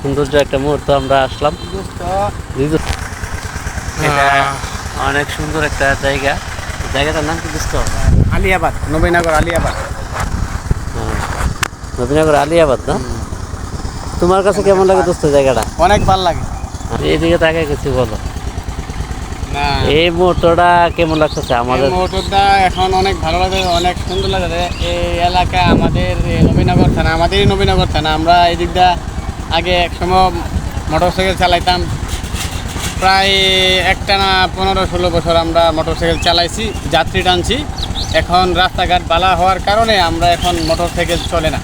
সৌন্দর্য একটা মুহূর্ত আমরা আসলাম। অনেক সুন্দর একটা জায়গা। জায়গাটার নাম কি বুঝতো আলিয়াবাদ নবীনগর আলিয়াবাদ। নবীনগর আলিয়াবাদ না? তোমার কাছে কেমন লাগে দোস্ত জায়গাটা? অনেক ভালো লাগে। এদিকে তাকে কিছু বলো। এই মুহূর্তটা কেমন লাগতেছে আমাদের? মোটরটা এখন অনেক ভালো লাগে অনেক সুন্দর লাগে। এই এলাকা আমাদের নবীনগর থানা আমাদেরই নবীনগর থানা। আমরা এই দিকটা আগে এক সময় মোটর সাইকেল চালাইতাম। প্রায় একটা না পনেরো ষোলো বছর আমরা মোটর সাইকেল চালাইছি, যাত্রী টানছি। এখন রাস্তাঘাট বালা হওয়ার কারণে আমরা এখন মোটর সাইকেল চলে না।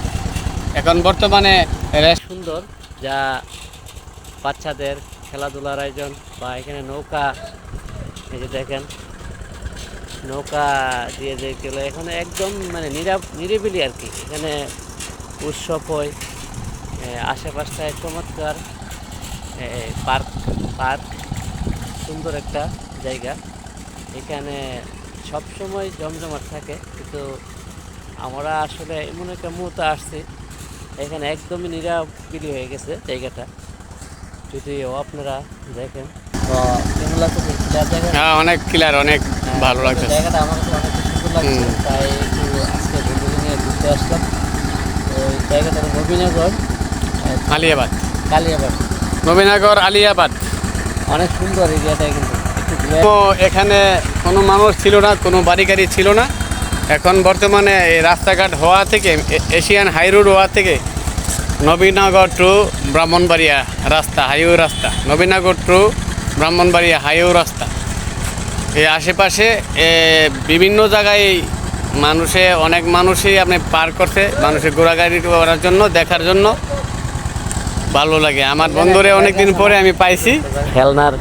এখন বর্তমানে সুন্দর, যা বাচ্চাদের খেলাধুলার আয়োজন বা এখানে নৌকা, এই যে দেখেন, নৌকা দিয়ে যে গেলো এখানে একদম মানে নিরাপ নিরিবিলি আর কি। এখানে উৎসব হয় আশেপাশটায় চমৎকার। পার্ক পার্ক সুন্দর একটা জায়গা। এখানে সবসময় জমজমাট থাকে কিন্তু আমরা আসলে এমন একটা মুহূর্তে আসছি এখানে একদমই নিরাবিলি হয়ে গেছে জায়গাটা। যদিও আপনারা দেখেন তো হ্যাঁ অনেক ক্লিয়ার অনেক হ্যাঁ, ভালো লাগছে। জায়গাটা আমার কাছে অনেক সুন্দর লাগছে তাই একটু আজকে বন্ধুদের নিয়ে ঘুরতে আসলাম। ওই জায়গাটা নবীনগর আলিয়াবাদ। কালিয়াবাদ। নবীনগর আলিয়াবাদ। অনেক সুন্দর এরিয়াটা কিন্তু। তো এখানে কোনো মানুষ ছিল না কোনো বাড়ি গাড়ি ছিল না। এখন বর্তমানে এই রাস্তাঘাট হওয়া থেকে এশিয়ান হাই রোড হওয়া থেকে নবীনগর টু ব্রাহ্মণবাড়িয়া রাস্তা হাইওয়ে রাস্তা। নবীনগর টু ব্রাহ্মণবাড়িয়া হাইওয়ে রাস্তা। এই আশেপাশে বিভিন্ন জায়গায় মানুষে অনেক মানুষই আপনি পার করছে মানুষের ঘোরাগাড়ি করার জন্য দেখার জন্য। ভালো লাগে। আমার বন্ধুরে অনেকদিন পরে আমি পাইছি। খেলনার,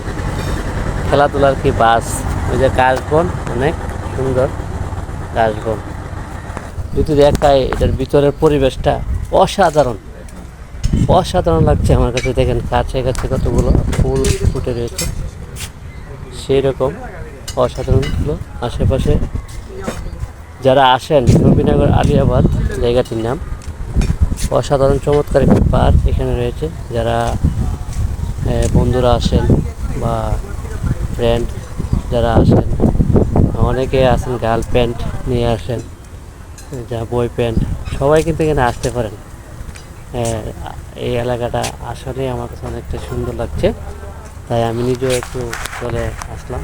খেলাধুলার কি বাস? ওই যে কাশবন অনেক সুন্দর কাশবন যদি দেখায় এটার ভিতরের পরিবেশটা অসাধারণ। অসাধারণ লাগছে আমার কাছে। দেখেন কাছে কাছে কতগুলো ফুল ফুটে রয়েছে। সেই রকম অসাধারণ ছিল। আশেপাশে যারা আসেন নবীনগর আলিয়াবাদ, জায়গাটির নাম অসাধারণ চমৎকার একটি পার্ক এখানে রয়েছে। যারা বন্ধুরা আসেন বা ফ্রেন্ড যারা আসেন, অনেকে আসেন গার্ল প্যান্ট নিয়ে আসেন, যা বই প্যান্ট সবাই কিন্তু এখানে আসতে পারেন। এই এলাকাটা আসলে আমার কাছে অনেকটা সুন্দর লাগছে। তাই আমি নিজেও একটু চলে আসলাম।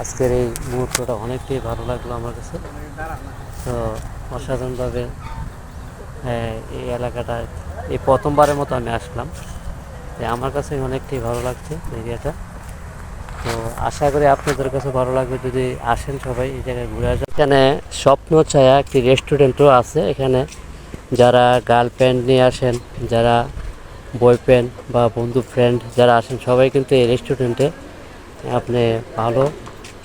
আজকের এই মুহূর্তটা অনেকটাই ভালো লাগল আমার কাছে। তো অসাধারণভাবে এই এলাকাটা, এই প্রথমবারের মতো আমি আসলাম। আমার কাছে অনেকটাই ভালো লাগছে এরিয়াটা তো আশা করি আপনাদের কাছে ভালো লাগবে যদি আসেন সবাই এই জায়গায় ঘুরে আসেন। এখানে স্বপ্ন ছায়া একটি রেস্টুরেন্টও আছে। এখানে যারা গার্লফ্রেন্ড নিয়ে আসেন, যারা বয়ফ্রেন্ড বা বন্ধু ফ্রেন্ড যারা আসেন, সবাই কিন্তু এই রেস্টুরেন্টে আপনি ভালো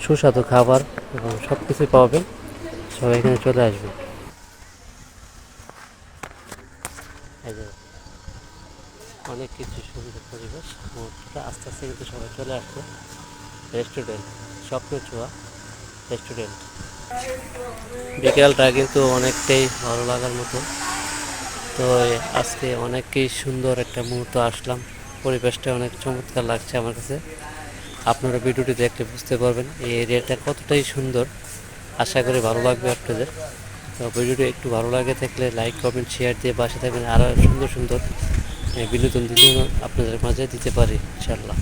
সুস্বাদু খাবার এবং সব কিছুই পাবেন। সবাই এখানে চলে আসবেন। এই যে অনেক কিছু সুন্দর পরিবেশ। মুহূর্তটা আস্তে আস্তে কিন্তু সবাই চলে আসছে। রেস্টুরেন্ট স্বপ্ন ছোঁয়া রেস্টুরেন্ট বিকেলটা কিন্তু অনেকটাই ভালো লাগার মতো। তো আজকে অনেকই সুন্দর একটা মুহূর্ত আসলাম। পরিবেশটা অনেক চমৎকার লাগছে আমার কাছে। আপনারা ভিডিওটি দেখলে বুঝতে পারবেন এই এরিয়াটা কতটাই সুন্দর। আশা করি ভালো লাগবে আপনাদের। তো ভিডিওটি একটু ভালো লাগে থাকলে লাইক কমেন্ট শেয়ার দিয়ে বাসে থাকবেন। আরও সুন্দর সুন্দর বিনোদন দিন আপনাদের মাঝে দিতে পারি ইনশাল্লাহ